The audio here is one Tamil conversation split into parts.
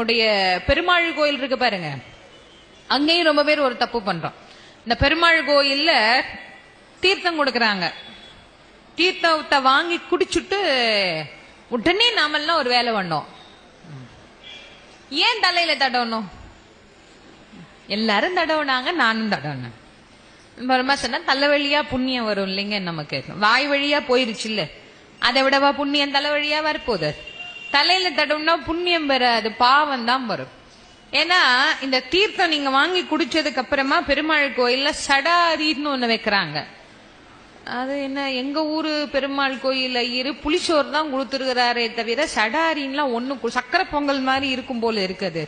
உடைய பெருமாள் கோயில் இருக்கு பாருங்க. அங்கேயும் ரொம்ப பேர் ஒரு தப்பு பண்றோம். இந்த பெருமாள் கோயில்ல தீர்த்தம் கொடுக்கறாங்க. தீர்த்தத்தை வாங்கி குடிச்சுட்டு உடனே நாமெல்லாம் ஒரு வேலை பண்ணோம். ஏன் தலையில தடவணும்? எல்லாரும் தடவுனாங்க நானும் தடவுனேன். பரமா சொன்னா தலை வழியா புண்ணியம் வரும் இல்லைங்க நமக்கு வாய் வழியா போயிருச்சு இல்ல அதை விடவா புண்ணியம் தலை வழியா வரப்போகுது? தலையில தடவுனா புண்ணியம் வராது பாவம் தான் வரும். ஏன்னா இந்த தீர்த்தம் நீங்க வாங்கி குடிச்சதுக்கு அப்புறமா பெருமாள் கோயில்ல சடாரின்னு ஒண்ணு வைக்கிறாங்க. அது என்ன எங்க ஊரு பெருமாள் கோயில் இரு புளிச்சோறு தான் கொடுத்துருக்கிறாரே தவிர சடாரின்லாம் ஒண்ணு சக்கரை பொங்கல் மாதிரி இருக்கும் போல இருக்குது.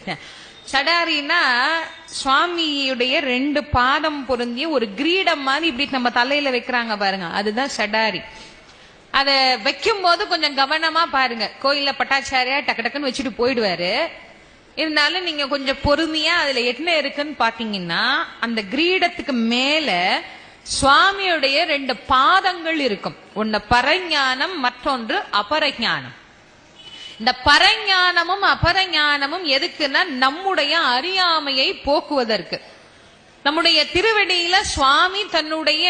சடாரினா சுவாமியுடைய ரெண்டு பாதம் பொருந்திய ஒரு கிரீடம் மாதிரி இப்படி நம்ம தலையில வைக்கிறாங்க பாருங்க அதுதான் சடாரி. அதை வைக்கும் போது கொஞ்சம் கவனமா பாருங்க. கோயில்ல பட்டாச்சாரியா டக்கு டக்குன்னு வச்சுட்டு போயிடுவாரு. இருந்தாலும் நீங்க கொஞ்சம் பொறுமையா அதுல என்ன இருக்குன்னு பாத்தீங்கன்னா அந்த கிரீடத்துக்கு மேல சுவாமியுடைய ரெண்டு பாதங்கள் இருக்கும். ஒன்னு பரஞானம் மற்றொன்று அபரஞானம். இந்த பரஞானமும் அபரஞானமும் எதுக்குன்னா நம்முடைய அறியாமையை போக்குவதற்கு. நம்முடைய திருவடியில சுவாமி தன்னுடைய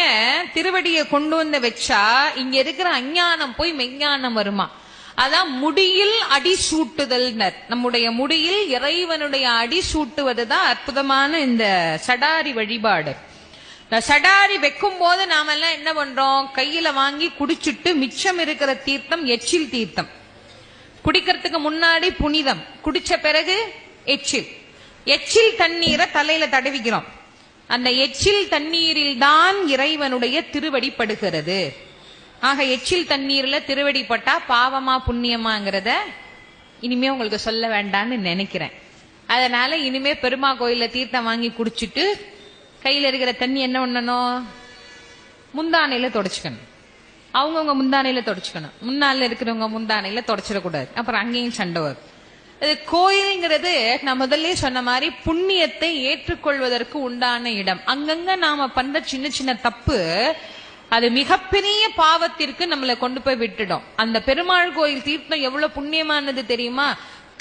திருவடியை கொண்டு வந்து வச்சா இங்க இருக்கிற அஞ்ஞானம் போய் மெஞ்ஞானம் வருமா? அதான் முடியில் அடி சூட்டுதல்னர். நம்முடைய முடியில் இறைவனுடைய அடி சூட்டுவது தான் அற்புதமான இந்த சடாரி வழிபாடு. சடாரி வைக்கும் போது நாமெல்லாம் என்ன பண்றோம்? கையில வாங்கி குடிச்சிட்டு மிச்சம் இருக்கிற தீர்த்தம் எச்சில் தீர்த்தம். குடிக்கிறதுக்கு முன்னாடி புனிதம். குடிச்ச பிறகு எச்சில். எச்சில் தண்ணீரை தலையில தடவிக்கிறோம். அந்த எச்சில் தண்ணீரில் தான் இறைவனுடைய திருவடி படுகிறது. ஆக எச்சில் தண்ணீர்ல திருவடி பட்டா பாவமா புண்ணியமாங்கிறத இனிமே உங்களுக்கு சொல்ல வேண்டாம்னு நினைக்கிறேன். அதனால இனிமே பெருமா கோயில்ல தீர்த்தம் வாங்கி குடிச்சிட்டு கையில இருக்கிற தண்ணி என்ன பண்ணணும்? முந்தானையில தொடச்சுக்கணும். அவங்கவுங்க முந்தானையில தொடச்சுக்கணும். முன்னால இருக்கிறவங்க முந்தானையில தொடச்சிடக்கூடாது. அப்புறம் அங்கேயும் சண்டை வரும். இது கோயில்ங்கிறது நான் முதல்ல சொன்ன மாதிரி புண்ணியத்தை ஏற்றுக்கொள்வதற்கு உண்டான இடம். அங்கங்க நாம பண்ற சின்ன சின்ன தப்பு அது மிகப்பெரிய பாவத்திற்கு நம்மளை கொண்டு போய் விட்டுடும். அந்த பெருமாள் கோயில் தீர்த்தம் எவ்வளவு புண்ணியமானது தெரியுமா?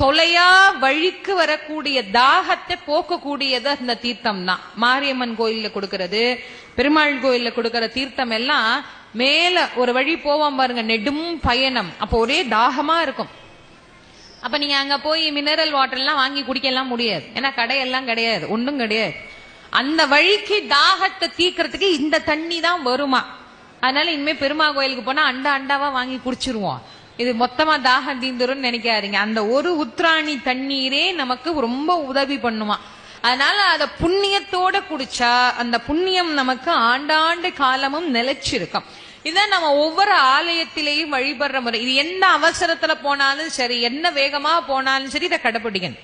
தொலையா வழிக்கு வரக்கூடிய தாகத்தை போக்கக்கூடியது அந்த தீர்த்தம் தான் மாரியம்மன் கோயில்ல கொடுக்கறது பெருமாள் கோயில்ல கொடுக்கற தீர்த்தம் எல்லாம் மேல ஒரு வழி போவோம் பாருங்க நெடும் பயணம். அப்போ ஒரே தாகமா இருக்கும். அப்ப நீங்க அங்க போய் மினரல் வாட்டர் எல்லாம் வாங்கி குடிக்கலாம் முடியாது. ஏன்னா கடையெல்லாம் கிடையாது. ஒண்ணும் கிடையாது. அந்த வழிக்கு தாகத்தை தீக்கிறதுக்கு இந்த தண்ணி தான் வருமா? அதனால இனிமே பெருமா கோயிலுக்கு போனா அண்டா அண்டாவா வாங்கி குடிச்சிருவோம். இது மொத்தமா தாகம் தீந்துரும் நினைக்காதீங்க. அந்த ஒரு உத்ராணி தண்ணீரே நமக்கு ரொம்ப உதவி பண்ணுமா? அதனால அத புண்ணியத்தோட குடிச்சா அந்த புண்ணியம் நமக்கு ஆண்டாண்டு காலமும் நிலைச்சிருக்கும். இதான் நம்ம ஒவ்வொரு ஆலயத்திலேயும் வழிபடுற முறை. இது என்ன அவசரத்துல போனாலும் சரி என்ன வேகமா போனாலும் சரி இதை கடைபிடிக்கணும்.